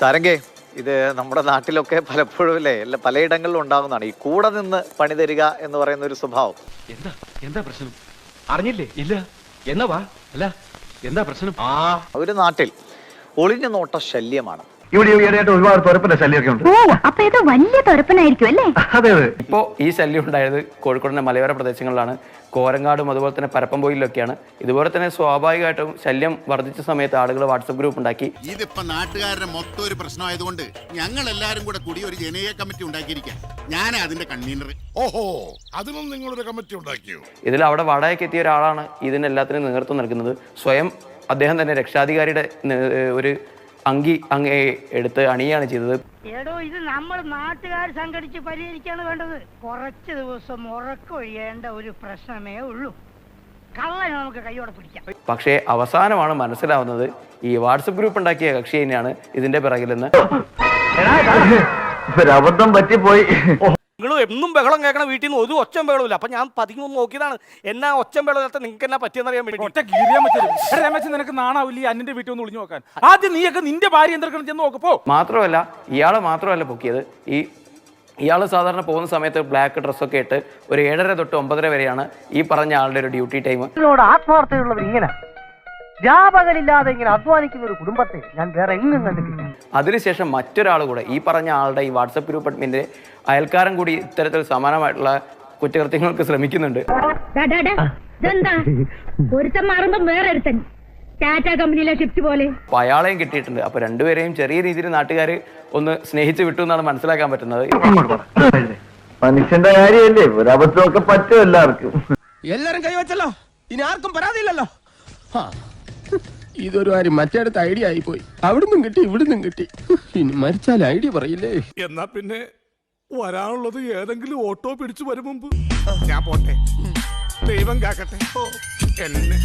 സാരംഗേ ഇത് നമ്മുടെ നാട്ടിലൊക്കെ പലപ്പോഴും അല്ലേ എല്ലാ പലയിടങ്ങളിലും ഉണ്ടാകുന്നതാണ് ഈ കൂടെ നിന്ന് പണി തരിക എന്ന് പറയുന്ന ഒരു സ്വഭാവം. എന്താ എന്താ പ്രശ്നം? അറിഞ്ഞില്ലേ? ഇല്ല. എന്നാ വാ അല്ല എന്താ പ്രശ്നം? ആ ഒരു നാട്ടിൽ ഒളിഞ്ഞു നോട്ട ശല്യമാണ്. ഇവിടെ ഈയിടെയായിട്ട് ഒരുപാട് തുരപ്പിന്റെ ശല്യമൊക്കെ ഉണ്ട്. ഓ അപ്പൊ ഇത് വലിയ അല്ലേ? അതെ അതെ. ഇപ്പോൾ ഈ ശല്യം ഉണ്ടായത് കോഴിക്കോടിന്റെ മലയോര പ്രദേശങ്ങളിലാണ്. കോരങ്ങാടും അതുപോലെ തന്നെ പരപ്പംപോയിലൊക്കെയാണ് ഇതുപോലെ തന്നെ സ്വാഭാവികമായിട്ടും ശല്യം വർദ്ധിച്ച സമയത്ത് ആളുകൾ വാട്സപ്പ് ഗ്രൂപ്പ് ഉണ്ടാക്കി. ഇതിപ്പോ നാട്ടുകാരുടെ മൊത്തം ഒരു പ്രശ്നമായതുകൊണ്ട് ഞങ്ങൾ എല്ലാരും കൂടെ കൂടി ഒരു ജനകീയ കമ്മിറ്റി ഉണ്ടാക്കിയിരിക്കാം. ഞാനാ അതിന്റെ കൺവീനർ ഓഹോ അതിനും നിങ്ങളൊരു കമ്മിറ്റി ഉണ്ടാക്കിയോ? ഇതിൽ അവിടെ വാടകയ്ക്ക് എത്തിയ ഒരാളാണ് ഇതിനെല്ലാത്തിനും നേതൃത്വം നൽകുന്നത്. സ്വയം അദ്ദേഹം തന്നെ രക്ഷാധികാരിയുടെ നേ- ഒരു അങ്കി അങ്ങ് എടുത്ത് അണിയാണ് ചെയ്തത്. എടോ ഇത് നമ്മൾ നാട്ടുകാർ സംഘടിച്ച് പരിഹരിക്കാണ് വേണ്ടത്. കുറച്ച് ദിവസം ഉറക്കൊഴിയേണ്ട ഒരു പ്രശ്നമേ ഉള്ളൂ. കള്ളനെ നമുക്ക് കൈയോടെ പിടിക്കാം. പക്ഷേ അവസാനമാണ് മനസ്സിലാവുന്നത്. ഈ വാട്സപ്പ് ഗ്രൂപ്പ് ഉണ്ടാക്കിയ കക്ഷി തന്നെയാണ് ഇതിന്റെ പിറകിലെന്ന്. അബദ്ധം പറ്റിപ്പോയി. നിങ്ങൾ എന്നും ബഹളം കേൾക്കണ വീട്ടിൽ നിന്ന് ഒരു ഒച്ചം ബഹളമില്ല അപ്പൊ ഞാൻ പതിങ്ങി ഒന്ന് നോക്കിയതാണ്. എന്നാ ഒച്ചം ബഹളത്തെ നിങ്ങൾക്ക് എന്നാ പറ്റിയെന്നറിയാൻ വേണ്ടി. ഒറ്റ കീറിയാൻ പറ്റും രമേശ് നിനക്ക് നാണാവില്ല? അന്നിന്റെ വീട്ടിൽ ഒന്ന് ഒളിഞ്ഞു നോക്കാൻ. ആദ്യം നീയൊക്കെ നിന്റെ ഭാര്യ എന്തെടുക്കണം ചെന്ന് നോക്കപ്പോ മാത്രമല്ല ഇയാളെ മാത്രമല്ല പൊക്കിയത് ഈ ഇയാൾ സാധാരണ പോകുന്ന സമയത്ത് ബ്ലാക്ക് ഡ്രസ്സൊക്കെ ഇട്ട് ഒരു ഏഴര തൊട്ട് ഒമ്പതര വരെയാണ് ഈ പറഞ്ഞ ആളുടെ ഒരു ഡ്യൂട്ടി ടൈം ആത്മാർത്ഥതയുള്ളവർ ഇങ്ങനെ ഇങ്ങനെ അധ്വാനിക്കുന്ന ഒരു കുടുംബത്തെ ഞാൻ വേറെ എങ്ങും കണ്ടിട്ടില്ല. അതിനുശേഷം മറ്റൊരാൾ കൂടെ ഈ പറഞ്ഞ ആളുടെ ഈ വാട്സപ്പ് ഗ്രൂപ്പ് അഡ്മിന്റെ അയൽക്കാരൻ കൂടി ഇത്തരത്തിൽ സമാനമായിട്ടുള്ള കുറ്റകൃത്യങ്ങൾക്ക് ശ്രമിക്കുന്നുണ്ട്. ഇതെന്താ? ഒരുത്തൻ മാറുമ്പം വേറെ ഒരുത്തൻ ടാറ്റ കമ്പനിയിലെ ഷിഫ്റ്റ് പോലെ. അയാളെയും കിട്ടിയിട്ടുണ്ട്. അപ്പൊ രണ്ടുപേരെയും ചെറിയ രീതിയിൽ നാട്ടുകാര് ഒന്ന് സ്നേഹിച്ച് വിട്ടു എന്നാണ് മനസ്സിലാക്കാൻ പറ്റുന്നത്. മനുഷ്യന്റെ കാര്യമല്ലേ? ഒരു അബദ്ധമൊക്കെ പറ്റും എല്ലാവർക്കും. എല്ലാരും കൈവച്ചല്ലോ. ഇനി ആർക്കും പരാതിയില്ലല്ലോ. ഇതൊരു കാര്യം മറ്റേടത്ത് ഐഡിയ ആയിപ്പോയി. അവിടുന്നും കിട്ടി ഇവിടുന്നും കിട്ടി. ഇനി മരിച്ചാൽ ഐഡിയ പറയില്ലേ? എന്നാ പിന്നെ വരാനുള്ളത് ഏതെങ്കിലും ഓട്ടോ പിടിച്ചു വരും മുമ്പ്. ഞാൻ പോട്ടെ. ദൈവം കാക്കട്ടെ. എന്നെ.